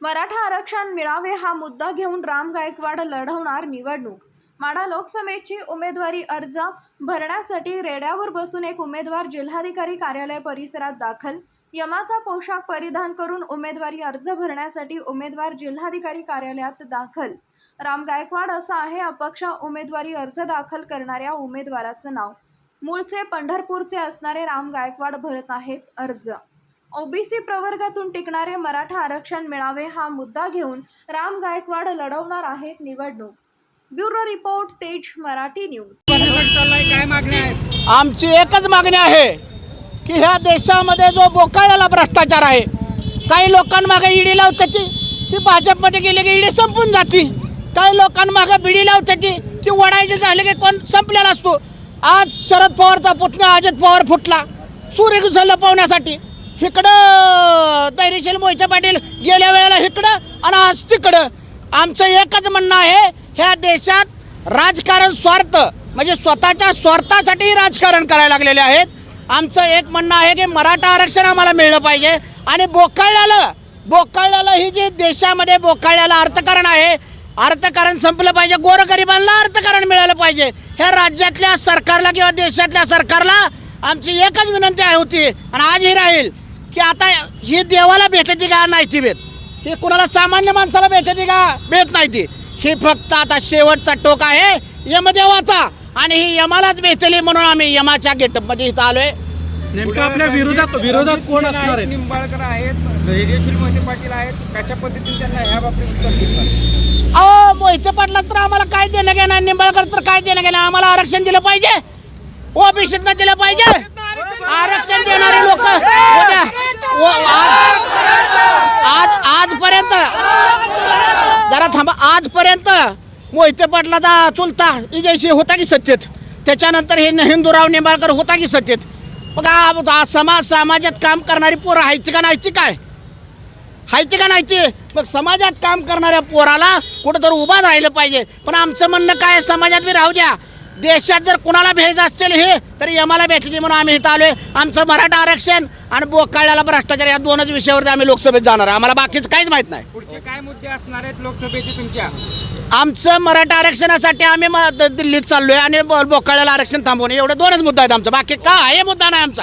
मराठा आरक्षण मिळावे हा मुद्दा घेऊन राम गायकवाड लढवणार निवडणूक. माडा लोकसभेची उमेदवारी अर्ज भरण्यासाठी रेड्यावर बसून एक उमेदवार जिल्हाधिकारी कार्यालय परिसरात दाखल. यमाचा पोशाख परिधान करून उमेदवारी अर्ज भरण्यासाठी उमेदवार जिल्हाधिकारी कार्यालयात दाखल. राम गायकवाड असं आहे अपक्ष उमेदवारी अर्ज दाखल करणाऱ्या उमेदवाराचं नाव. मूळचे पंढरपूरचे असणारे राम गायकवाड भरत आहेत अर्ज. ओबीसी प्रवर्गातून टिकणारे मराठा आरक्षण मिळावे हा मुद्दा घेऊन राम गायकवाड लढवणार आहेत निवडणूक. ब्युरो रिपोर्ट तेज मराठी न्यूज. काय आमची एकच मागणी आहे की ह्या देशामध्ये जो बोकाळ्याला भ्रष्टाचार आहे काही लोकांमागे ईडी लावते ती ती भाजपमध्ये गेली की ईडी संपून जाती. काही लोकांमागे बिडी लावते ती ती वडायचे झाले की कोण संपलेला असतो. आज शरद पवारचा पुतण्या अजित पवार फुटला. सूर्य घुसल लपवण्यासाठी इकडं धैर्यशील मोहिते पाटील गेल्या वेळेला इकडं आणि आज तिकडं. आमचं एकच म्हणणं आहे ह्या देशात राजकारण स्वार्थ म्हणजे स्वतःच्या स्वार्थासाठी राजकारण करायला लागलेले आहेत. आमचं एक म्हणणं आहे की मराठा आरक्षण आम्हाला मिळलं पाहिजे. आणि बोकाळल्याला बोकाळल्याला ही जी देशामध्ये बोकाळल्याला अर्थकारण आहे अर्थकारण संपलं पाहिजे गोरगरिबांना अर्थकारण मिळालं पाहिजे. ह्या राज्यातल्या सरकारला किंवा देशातल्या सरकारला आमची एकच विनंती आहे होती आणि आजही राहील. की आता ही देवाला भेटते का नाही ती भेट? ही कुणाला सामान्य माणसाला भेटते का? भेट नाही ती. ही फक्त आता शेवटचा टोक आहे. यमदेवाचा. आणि ही यमालाच भेटली म्हणून आम्ही यमाच्या गेटअपमध्ये इथं आलोय. नेमकं आपल्या विरोधात विरोधात कोण असणार आहेत निंबाळकर आहेत धैर्यशील मोहिते पाटील आहेत कशा पद्धतीने त्यांना ह्या बाबतीत उत्तर देतात अहो मोहिते पाटला तर आम्हाला काय देणं घेणं नाही, निंबाळकर तर काय देणं घेणं आम्हाला आरक्षण दिलं पाहिजे. ओबीसीतनं दिलं पाहिजे. आरक्षण देणारे लोक आज आजपर्यंत जरा थांबा आजपर्यंत मोहिते पाटलाचा चुलता इजयशी होता की सत्तेत? त्याच्यानंतर हे हिंदूराव निंबाळकर होता की सत्तेत? मग समाज समाजात काम करणारी पोरं आहेत का नाही ती काय? हायती का नाही ते? मग समाजात काम करणाऱ्या पोराला कुठंतरी उभा राहिलं पाहिजे. पण आमचं म्हणणं काय समाजात बी राहू द्या. देशात जर कुणाला भेज असतील हे तरी यमाला भेटली म्हणून आम्ही इथं आलोय. आमचं मराठा आरक्षण आणि बोकाळ्याला भ्रष्टाचार या दोनच विषयावरती आम्ही लोकसभेत जाणार आहे. आम्हाला बाकीचं काहीच माहीत नाही. पुढचे काय मुद्दे असणार आहेत लोकसभेचे तुमच्या? आमचं मराठा आरक्षणासाठी आम्ही म- दिल्लीत चाललोय आणि बोकाळ्याला आरक्षण थांबवणे. एवढे दोनच मुद्दा आहेत आमचं. बाकी काय? हे मुद्दा नाही आमचा.